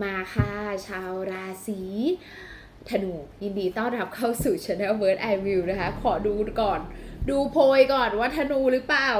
มาค่ะ ชาวราศีธนูยินดีต้อนรับเข้าสู่ Channel Word I Will นะคะ ขอดูก่อน ดูโพยก่อนว่าธนูหรือเปล่า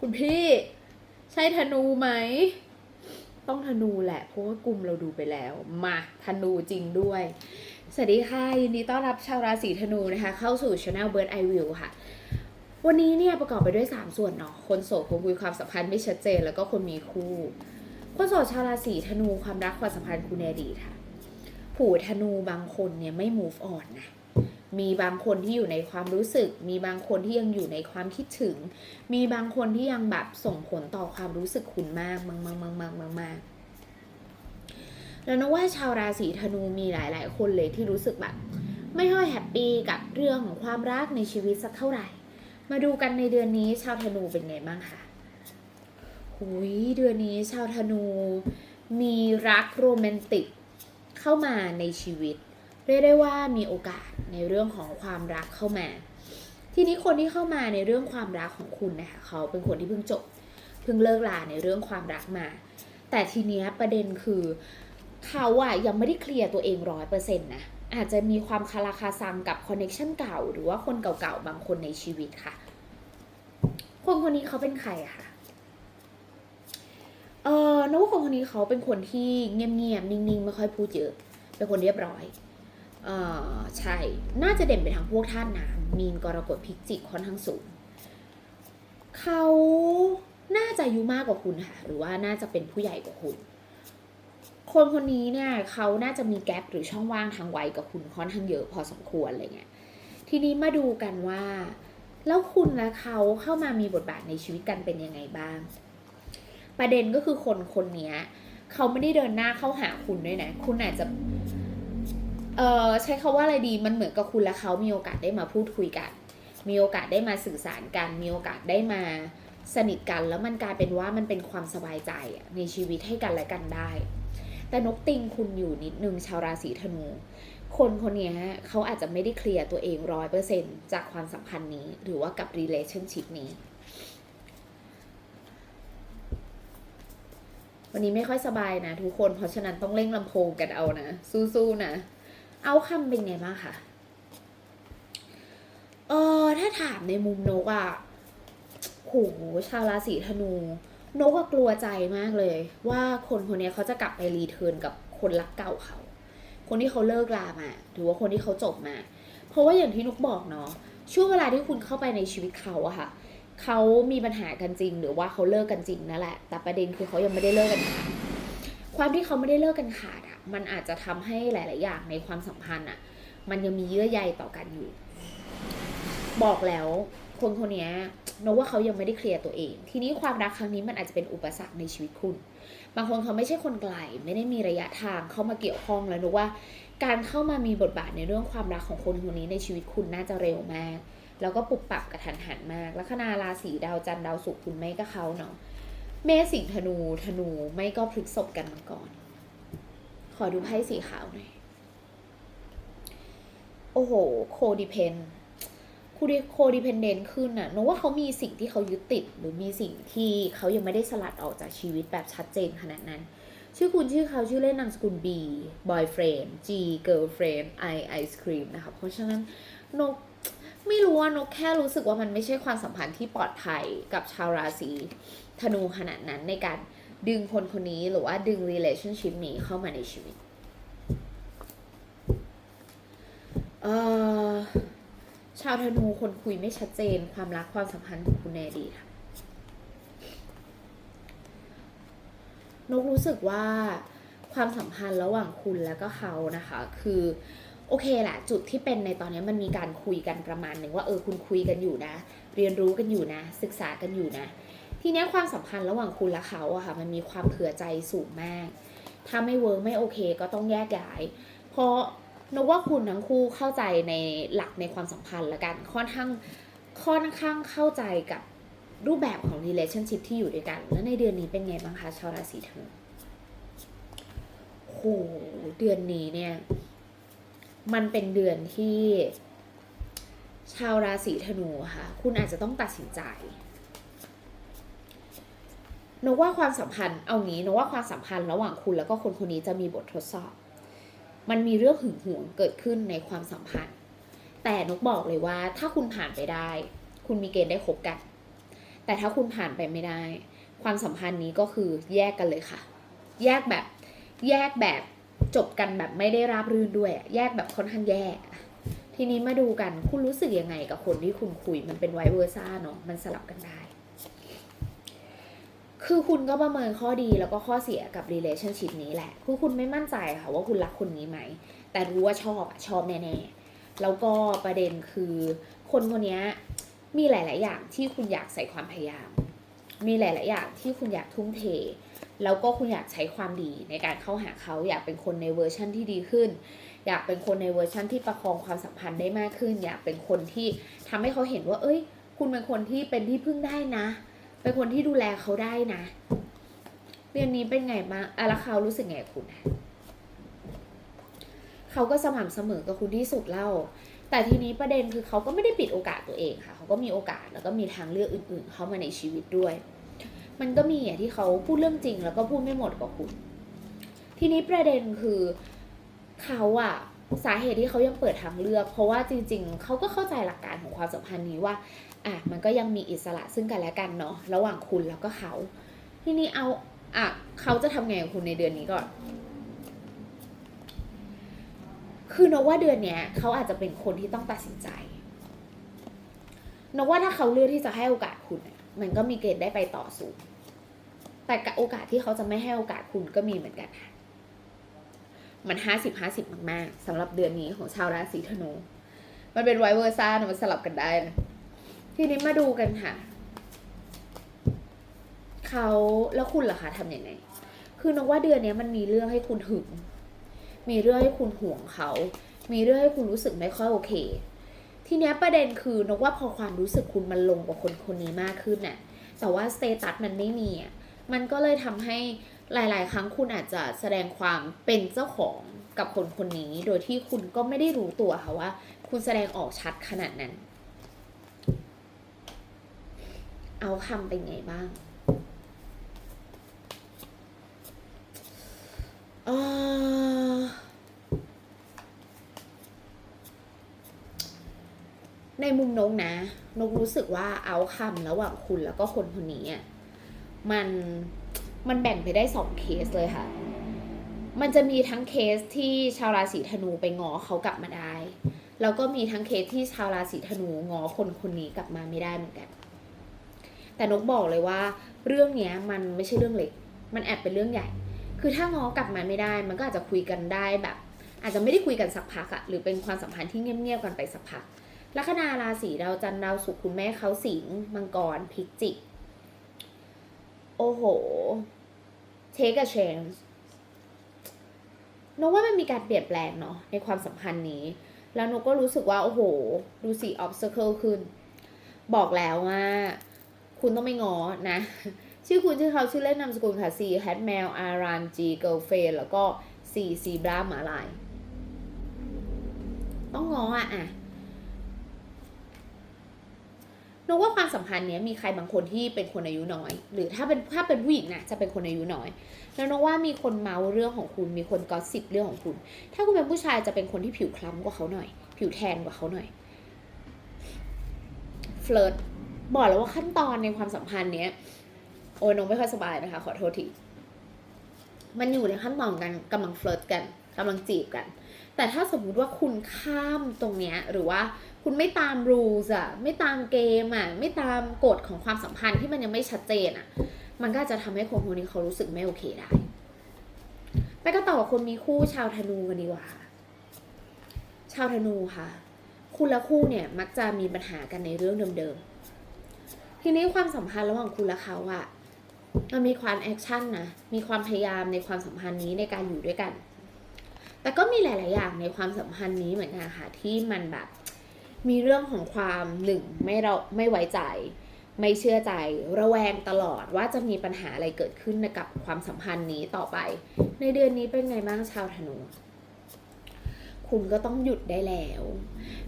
คุณพี่ ใช่ธนูไหม ต้องธนูแหละ เพราะว่ากลุ่มเราดูไปแล้ว มาธนูจริงด้วย สวัสดีค่ะ ยินดีต้อนรับชาวราศีธนูนะคะ เข้าสู่ Channel Bird I Will ค่ะวันนี้เนี่ยประกอบไปด้วย 3 ส่วนเนาะคนโสดคนคุยความสัมพันธ์ไม่ชัดเจน แล้วก็คนมีคู่ คนโสดชาวราศีธนูความรักความสัมพันธ์คุณในอดีตค่ะ ผู้ธนูบางคนเนี่ยไม่ move on นะมีบางคนที่อยู่ในความรู้สึก มีบางคนที่ยังอยู่ในความคิดถึง มีบางคนที่ยังแบบส่งผลต่อความรู้สึกคุณมากมากมากมากมากมากมากแล้วนึกว่าชาวราศีธนูมีหลาย ๆ คนเลยที่รู้สึกแบบ ไม่ค่อยแฮปปี้กับเรื่องของความรักในชีวิตสักเท่าไหร่ มาดูกันในเดือนนี้ชาวธนูเป็นไงบ้างคะ หุยเดือนนี้ชาวธนู มีรักโรแมนติกเข้ามาในชีวิต เรียกได้ว่ามีโอกาสในเรื่องของความรักเข้ามา ทีนี้คนที่เข้ามาในเรื่องความรักของคุณนะคะเขาเป็นคนที่เพิ่งจบเพิ่งเลิกลาในเรื่องความรักมา แต่ทีเนี้ยประเด็นคือเขาอะยังไม่ได้เคลียร์ตัวเองร้อยเปอร์เซ็นต์นะอาจจะมีความคาราคาซังกับคอนเน็ชันเก่า หรือว่าคนเก่าๆบางคนในชีวิตค่ะ คนคนนี้เขาเป็นใครอะคะ เออนึกว่าคนคนนี้เขาเป็นคนที่เงียบๆนิ่งๆ ไม่ค่อยพูดเยอะ เป็นคนเรียบร้อย เออใช่ น่าจะเด่นไปทางพวกธาตุน้ำมีนกรกฎพิจิกค่อนข้างสูง เขาน่าจะอายุมากกว่าคุณค่ะ หรือว่าน่าจะเป็นผู้ใหญ่กว่าคุณ คนคนนี้เนี่ยเขาน่าจะมีแกลบหรือช่องว่างทางวัยกับคุณค่อนข้างเยอะพอสมควรอะไรเงี้ย ทีนี้มาดูกันว่า แล้วคุณและเขาเข้ามามีบทบาทในชีวิตกันเป็นยังไงบ้าง ประเด็นก็คือคนคนนี้เขาไม่ได้เดินหน้าเข้าหาคุณด้วยนะ คุณอาจจะเออใช้คาว่าอะไรดีมันเหมือนกับคุณและเขามีโอกาสได้มาพูดคุยกัน มีโอกาสได้มาสื่อสารกัน มีโอกาสได้มาสนิทกัน แล้วมันกลายเป็นว่ามันเป็นความสบายใจในชีวิตให้กันและกันได้ แต่นกติงคุณอยู่นิดนึงชาวราศีธนู คนคนนี้เขาอาจจะไม่ได้เคลียร์ตัวเองร้อยเปอร์เซ็นจากความสัมพันธ์นี้ หรือว่ากับ relationship นี้ วันนี้ไม่ค่อยสบายนะทุกคน เพราะฉะนั้นต้องเร่งลำโพงกันเอานะ สู้ๆนะ เอาคำเป็นไงบ้างคะเออถ้าถามในมุมนกอะโหชาวราศีธนู นกก็กลัวใจมากเลย ว่าคนคนนี้เขาจะกลับไปรีเทิร์นกับคนรักเก่าเขา คนที่เขาเลิกลามาหรือว่าคนที่เขาจบมา เพราะว่าอย่างที่นกบอกเนาะช่วงเวลาที่คุณเข้าไปในชีวิตเขาอะค่ะเเขามีปัญหากันจริง หรือว่าเขาเลิกกันจริงนั่นแหละ แต่ประเด็นคือเขายังไม่ได้เลิกกันขาดความที่เขาไม่ได้เลิกกันขาดอะมันอาจจะทำให้หลาย ๆ อย่างในความสัมพันธ์อะมันยังมีเยื่อใยต่อกันอยู่ บอกแล้วคนคนนี้ยนกว่าเขายังไม่ได้เคลียร์ตัวเอง ทีนี้ความรักครั้งนี้มันอาจจะเป็นอุปสรรคในชีวิตคุณ บางคนเขาไม่ใช่คนไกล ไม่ได้มีระยะทางเข้ามาเกี่ยวข้องแล้วนกว่า การเข้ามามีบทบาทในเรื่องความรักของคนคนนี้ในชีวิตคุณน่าจะเร็วมาก แล้วก็ปรับปรับกระทันหันมาก ลัคนาราศีดาวจันทร์ดาวศุกร์คุณไม่ก็เขาเนาะเมษสิงธนูธนูไม่ก็พฤกษบกันมาก่อน ขอดูไพ่สีขาวหน่อย โอ้โห โคดิเพนคูดิโคดิเพนเดนขึ้นน่ะนกว่าเขามีสิ่งที่เขายึดติด หรือมีสิ่งที่เขายังไม่ได้สลัดออกจากชีวิตแบบชัดเจนขนาดนั้น ชื่อคุณชื่อเขาชื่อเล่นนามสกุล B boyfriend G girlfriend I ice cream นะคะเพราะฉะนั้นนก ไม่รู้ว่านกแค่รู้สึกว่ามันไม่ใช่ความสัมพันธ์ที่ปลอดภัยกับชาวราศีธนูขนาดนั้นในการดึงคนคนนี้หรือว่าดึง relationship นี้เข้ามาในชีวิตเออชาวธนูคนคุยไม่ชัดเจนความรักความสัมพันธ์ของคุณในอดีค่ะนกรู้สึกว่าความสัมพันธ์ระหว่างคุณแล้วก็เขานะคะ คือ โอเคแหละจุดที่เป็นในตอนนี้มันมีการคุยกันประมาณหนึ่งว่าเออคุณคุยกันอยู่นะ เรียนรู้กันอยู่นะ ศึกษากันอยู่นะ ทีนี้ความสัมพันธ์ระหว่างคุณและเขาอะค่ะมันมีความเผื่อใจสูงมาก ถ้าไม่เวิร์กไม่โอเคก็ต้องแยกย้าย เพราะนึกว่าคุณทั้งคู่เข้าใจในหลักในความสัมพันธ์ละกันค่อนข้างค่อนข้างเข้าใจกับรูปแบบของ relationship ที่อยู่ด้วยกัน แล้วในเดือนนี้เป็นไงบ้างคะชาวราศีธนูโหเดือนนี้เนี่ย มันเป็นเดือนที่ชาวราศีธนูค่ะ คุณอาจจะต้องตัดสินใจนกว่าความสัมพันธ์เอางี้นกว่าความสัมพันธ์ระหว่างคุณแล้วก็คนคนนี้จะมีบททดสอบ มันมีเรื่องหึงหวงเกิดขึ้นในความสัมพันธ์ แต่นกบอกเลยว่า ถ้าคุณผ่านไปได้ คุณมีเกณฑ์ได้คบกัน แต่ถ้าคุณผ่านไปไม่ได้ ความสัมพันธ์นี้ก็คือแยกกันเลยค่ะ แยกแบบแยกแบบ จบกันแบบไม่ได้ราบรื่นด้วย แยกแบบค่อนข้างแยก ทีนี้มาดูกันคุณรู้สึกยังไงกับคนที่คุณคุยมันเป็นไวเวอร์ซ่าเนาะมันสลับกันได้ คือคุณก็ประเมินข้อดีแล้วก็ข้อเสียกับ relationship นี้แหละ คือคุณไม่มั่นใจค่ะว่าคุณรักคนนี้ไหม แต่รู้ว่าชอบอะชอบแน่ๆ แล้วก็ประเด็นคือ คนคนนี้มีหลาย ๆ อย่างที่คุณอยากใส่ความพยายาม มีหลาย ๆ อย่างที่คุณอยากทุ่มเท แล้วก็คุณอยากใช้ความดีในการเข้าหาเขาอยากเป็นคนในเวอร์ชั่นที่ดีขึ้น อยากเป็นคนในเวอร์ชั่นที่ประคองความสัมพันธ์ได้มากขึ้น อยากเป็นคนที่ทำให้เขาเห็นว่า เอ้ย คุณเป็นคนที่เป็นที่พึ่งได้นะ เป็นคนที่ดูแลเขาได้นะ เรื่องนี้เป็นไงบ้างอะแล้วเขารู้สึกไงคุณเขาก็สม่ำเสมอกับคุณที่สุดเล่าแต่ทีนี้ประเด็นคือเขาก็ไม่ได้ปิดโอกาสตัวเองค่ะ เขาก็มีโอกาสแล้วก็มีทางเลือกอื่น ๆ เข้ามาในชีวิตด้วย มันก็มีอะที่เขาพูดเรื่องจริง แล้วก็พูดไม่หมดกับคุณ ทีนี้ประเด็นคือเขาอะสาเหตุที่เขายังเปิดทางเลือก เพราะว่าจริง ๆ เขาก็เข้าใจหลักการของความสัมพันธ์นี้ว่าอะมันก็ยังมีอิสระซึ่งกันและกันเนาะระหว่างคุณแล้วก็เขา ทีนี้เอาอะเขาจะทำไงกับคุณในเดือนนี้ก่อน คือนกว่าเดือนเนี้ยเขาอาจจะเป็นคนที่ต้องตัดสินใจนกว่าถ้าเขาเลือกที่จะให้โอกาสคุณ มันก็มีเกณฑ์ได้ไปต่อสูงแต่โอกาสที่เขาจะไม่ให้โอกาสคุณก็มีเหมือนกันค่ะมันห้าสิบห้าสิบมากๆสำหรับเดือนนี้ของชาวราศีธนูมันเป็นไวเวอร์ซ่านะมันสลับกันได้นะทีนี้มาดูกันค่ะ เขาแล้วคุณล่ะคะทำยังไง คือนกว่าเดือนนี้มันมีเรื่องให้คุณหึงมีเรื่องให้คุณห่วงเขา มีเรื่องให้คุณรู้สึกไม่ค่อยโอเค ทีเนี้ยประเด็นคือนกว่าพอความรู้สึกคุณมันลงกับคนคนนี้มากขึ้นน่ะแต่ว่าสเตตัสมันไม่มีอะมันก็เลยทำให้หลาย ๆ ครั้งคุณอาจจะแสดงความเป็นเจ้าของกับคนคนนี้ โดยที่คุณก็ไม่ได้รู้ตัวค่ะว่า คุณแสดงออกชัดขนาดนั้น เอาคำเป็นไงบ้าง ในมุมนกนะ นกรู้สึกว่าเอาคำระหว่างคุณแล้วก็คนคนนี้มันมันแบ่งไปได้สองเคสเลยค่ะ มันจะมีทั้งเคสที่ชาวราศีธนูไปง้อเขากลับมาได้ แล้วก็มีทั้งเคสที่ชาวราศีธนูง้อคนคนนี้กลับมาไม่ได้เหมือนกัน แต่นกบอกเลยว่า เรื่องเนี้ยมันไม่ใช่เรื่องเล็ก มันแอบเป็นเรื่องใหญ่ คือถ้าง้อกลับมาไม่ได้ มันก็อาจจะคุยกันได้แบบ อาจจะไม่ได้คุยกันสักพักอะหรือเป็นความสัมพันธ์ที่เงียบๆกันไปสักพัก ลัคนาราศีดาวจันทร์ดาวศุกร์คุณแม่เขาสิงห์มังกรพิจิก โอ้โห take a chance นกว่ามันมีการเปลี่ยนแปลงเนาะในความสัมพันธ์นี้ แล้วนกก็รู้สึกว่า โอ้โห ดูสิ obstacle ขึ้น บอกแล้วว่า คุณต้องไม่งอนะ ชื่อคุณชื่อเขาชื่อเล่นนามสกุลค่ะ C hat mail R a n G girlfriend แล้วก็ C zebra หมาลาย ต้องงออะอะ นกว่าความสัมพันธ์เนี้ยมีใครบางคนที่เป็นคนอายุน้อย หรือถ้าเป็นถ้าเป็นผู้หญิงนะจะเป็นคนอายุน้อย แล้วนกว่ามีคนเมาเรื่องของคุณมีคนกอสิบเรื่องของคุณ ถ้าคุณเป็นผู้ชายจะเป็นคนที่ผิวคล้ำกว่าเขาหน่อย ผิวแทนกว่าเขาหน่อยเฟลิร์ตบอกแล้วว่าขั้นตอนในความสัมพันธ์เนี้ยโอ้ยน้องไม่ค่อยสบายนะคะ ขอโทษทีมันอยู่ในขั้นตอนกันกำลังเฟลิร์ตกันกำลังจีบกัน แต่ถ้าสมมุติว่าคุณข้ามตรงเนี้ยหรือว่า คุณไม่ตามรูลอะไม่ตามเกมอะไม่ตามกฎของความสัมพันธ์ที่มันยังไม่ชัดเจนอะมันก็จะทำให้คนคนนี้เขารู้สึกไม่โอเคได้ไปก็ต่อคนมีคู่ชาวธนูกันดีกว่าค่ะชาวธนูค่ะ คุณและคู่เนี่ยมักจะมีปัญหากันในเรื่องเดิมๆ ทีนี้ความสัมพันธ์ระหว่างคุณและเขาอะมันมีความแอคชั่นนะ มีความพยายามในความสัมพันธ์นี้ในการอยู่ด้วยกัน แต่ก็มีหลาย ๆ อย่างในความสัมพันธ์นี้เหมือนกันค่ะที่มันแบบ มีเรื่องของความหนึ่งไม่เราไม่ไว้ใจ ไม่เชื่อใจระแวงตลอดว่าจะมีปัญหาอะไรเกิดขึ้นกับความสัมพันธ์นี้ต่อไป ในเดือนนี้เป็นไงบ้างชาวธนูคุณก็ต้องหยุดได้แล้ว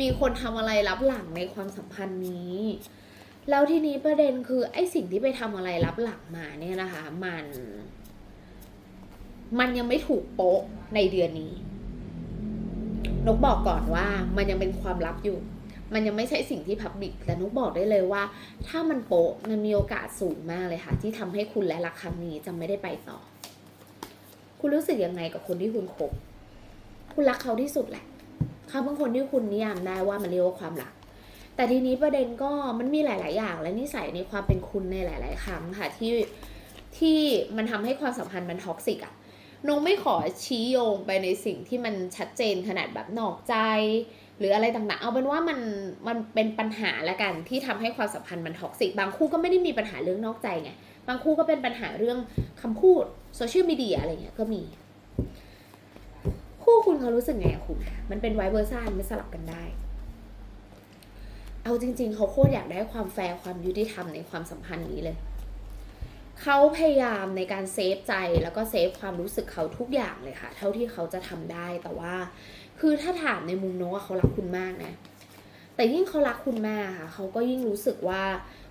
มีคนทำอะไรลับหลังในความสัมพันธ์นี้ แล้วทีนี้ประเด็นคือไอ้สิ่งที่ไปทำอะไรรับหลังมาเนี่ยนะคะ มัน มันยังไม่ถูกโป๊ะในเดือนนี้ นกบอกก่อนว่ามันยังเป็นความลับอยู่ มันยังไม่ใช่สิ่งที่พับบิกแต่นุกบอกได้เลยว่า ถ้ามันโป๊ะมันมีโอกาสสูงมากเลยค่ะ ที่ทำให้คุณและรักครั้งนี้จะไม่ได้ไปต่อ คุณรู้สึกยังไงกับคนที่คุณคบคุณรักเขาที่สุดแหละเขาเป็นคนที่คุณนิยามได้ว่ามันเรียกว่าความรัก แต่ทีนี้ประเด็นก็มันมีหลาย ๆ อย่าง และนิสัยในความเป็นคุณในหลาย ๆ ครั้งค่ะที่ที่มันทำให้ความสัมพันธ์มันท็อกซิกอะนงไม่ขอชี้โยงไปในสิ่งที่มันชัดเจนขนาดแบบนอกใจ หรืออะไรต่างๆ เอาเป็นว่ามันมันเป็นปัญหาละกันที่ทำให้ความสัมพันธ์มันท็อกซิกบางคู่ก็ไม่ได้มีปัญหาเรื่องนอกใจไงบางคู่ก็เป็นปัญหาเรื่องคำพูดโซเชียลมีเดียอะไรเงี้ยก็มี คู่คุณเขารู้สึกไงคุณมันเป็นไวเวอร์ซ่าไม่สลับกันได้ เอาจริง ๆ เขาโคตรอยากได้ความแฟร์ความยุติธรรมในความสัมพันธ์นี้เลยเขาพยายามในการเซฟใจแล้วก็เซฟความรู้สึกเขาทุกอย่างเลยค่ะ เท่าที่เขาจะทำได้แต่ว่า คือถ้าถามในมุมน้ว่าเขารักคุณมากนะ แต่ยิ่งเขารักคุณมากค่ะเขาก็ยิ่งรู้สึกว่า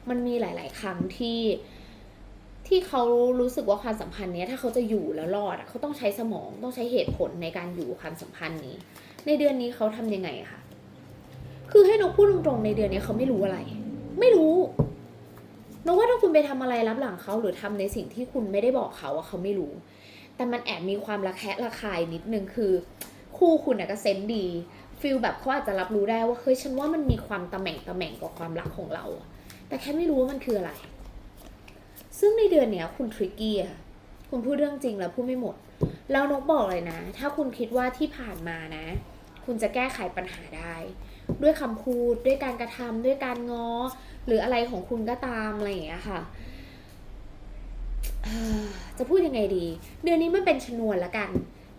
มันมีหลาย ๆ ครั้งที่ที่เขารู้สึกว่าความสัมพันธ์เนี้ยถ้าเขาจะอยู่แล้วรอดเขาต้องใช้สมองต้องใช้เหตุผลในการอยู่ความสัมพันธ์นี้ ในเดือนนี้เขาทำยังไงอะคะคือให้นกพูดตรงๆในเดือนนี้เขาไม่รู้อะไร ไม่รู้นกว่าถ้าคุณไปทำอะไรรับหลังเขาหรือทำในสิ่งที่คุณไม่ได้บอกเขาอะเขาไม่รู้ แต่มันแอบมีความระแคะระคายนิดนึงคือ คู่คุณอะก็เซนดีฟีลแบบเขาอาจจะรับรู้ได้ว่าเฮ้ยฉันว่ามันมีความตะแหม่งตะแหม่งกับความรักของเรา แต่แค่ไม่รู้ว่ามันคืออะไร ซึ่งในเดือนเนี้ยคุณทริกกี้อะคุณพูดเรื่องจริงแล้วพูดไม่หมด แล้วนกบอกเลยนะ ถ้าคุณคิดว่าที่ผ่านมานะ คุณจะแก้ไขปัญหาได้ ด้วยคำพูดด้วยการกระทำด้วยการง้อ หรืออะไรของคุณก็ตามอะไรอย่างเงี้ยค่ะจะพูดยังไงดี เดือนนี้มันเป็นชนวนละกัน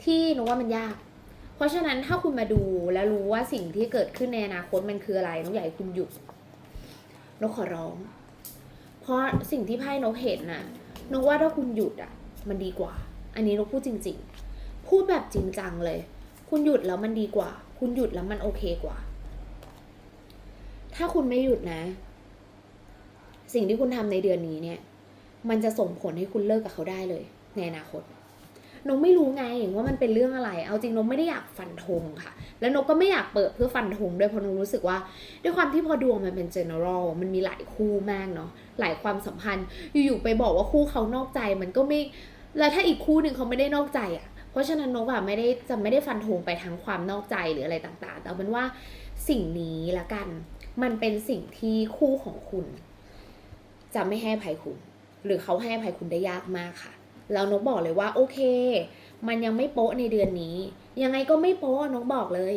ที่นกว่ามันยาก เพราะฉะนั้นถ้าคุณมาดูแล้วรู้ว่าสิ่งที่เกิดขึ้นในอนาคตมันคืออะไรนกอยากให้คุณหยุดนกขอร้อง เพราะสิ่งที่ไพ่นกเห็นน่ะนกว่าถ้าคุณหยุดอะ มันดีกว่า อันนี้นกพูดจริง ๆ พูดแบบจริงจังเลย คุณหยุดแล้วมันดีกว่า คุณหยุดแล้วมันโอเคกว่า ถ้าคุณไม่หยุดนะ สิ่งที่คุณทำในเดือนนี้เนี่ย มันจะส่งผลให้คุณเลิกกับเขาได้เลย ในอนาคต นกไม่รู้ไงว่ามันเป็นเรื่องอะไร เอาจริงนกไม่ได้อยากฟันธงค่ะ แล้วนกก็ไม่อยากเปิดเพื่อฟันธงด้วยเพราะนกรู้สึกว่า ด้วยความที่พอดวงมันเป็น general มันมีหลายคู่มากเนาะหลายความสัมพันธ์ อยู่ๆไปบอกว่าคู่เขานอกใจมันก็ไม่แล้วถ้าอีกคู่หนึ่งเขาไม่ได้นอกใจอะ่ะเพราะฉะนั้นนกอะไม่ได้จะไม่ได้ฟันธงไปทั้งความนอกใจหรืออะไรต่างๆ แต่เอาเป็นว่าสิ่งนี้ละกัน มันเป็นสิ่งที่คู่ของคุณ จะไม่ให้ภัยคุณ หรือเขาให้ภัยคุณได้ยากมากค่ะ แล้วนกบอกเลยว่าโอเค มันยังไม่โป๊ะในเดือนนี้ ยังไงก็ไม่โป๊ะนกบอกเลย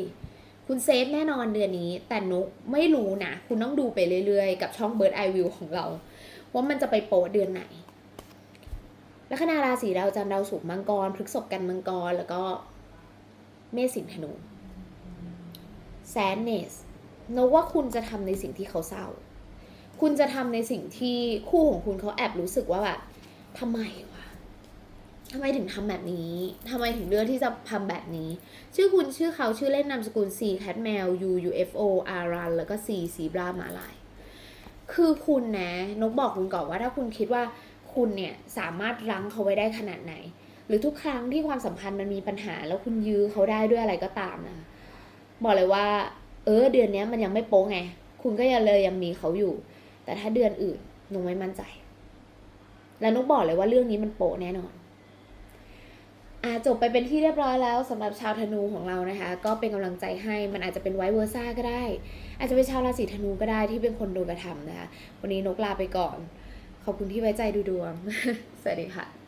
คุณเซฟแน่นอนเดือนนี้ แต่นกไม่รู้นะ คุณต้องดูไปเรื่อยๆ กับช่อง Bird Eye View ของเรา ว่ามันจะไปโป๊ะเดือนไหนลัคนาราศีดาวจันดาวศุกร์มังกรพฤกษภกันมังกร แล้วก็เมษสิงห์ธนู sadness นกว่าคุณจะทำในสิ่งที่เขาเศร้า คุณจะทำในสิ่งที่คู่ของคุณเขาแอบรู้สึกว่าแบบทำไม ทำไมถึงทำแบบนี้ทำไมถึงเลือกที่จะทำแบบนี้ ชื่อคุณชื่อเขาชื่อเล่นนามสกุล C cat mail U U F O R run แล้วก็ C zebra มาลายคือคุณนะนกบอกคุณก่อนว่าถ้าคุณคิดว่าคุณเนี่ยสามารถรั้งเขาไว้ได้ขนาดไหน หรือทุกครั้งที่ความสัมพันธ์มันมีปัญหา แล้วคุณยื้อเขาได้ด้วยอะไรก็ตามนะบอกเลยว่า เออเดือนนี้มันยังไม่โป๊ะไง คุณก็ยังเลยยังมีเขาอยู่ แต่ถ้าเดือนอื่นนกไม่มั่นใจ แล้วนกบอกเลยว่าเรื่องนี้มันโป๊ะแน่นอน จบไปเป็นที่เรียบร้อยแล้วสำหรับชาวธนูของเรานะคะ ก็เป็นกำลังใจให้มันอาจจะเป็นไวท์เวอร์ซ่าก็ได้ อาจจะเป็นชาวราศีธนูก็ได้ที่เป็นคนโดนกระทำนะคะ วันนี้นกลาไปก่อน ขอบคุณที่ไว้ใจดูดวง สวัสดีค่ะ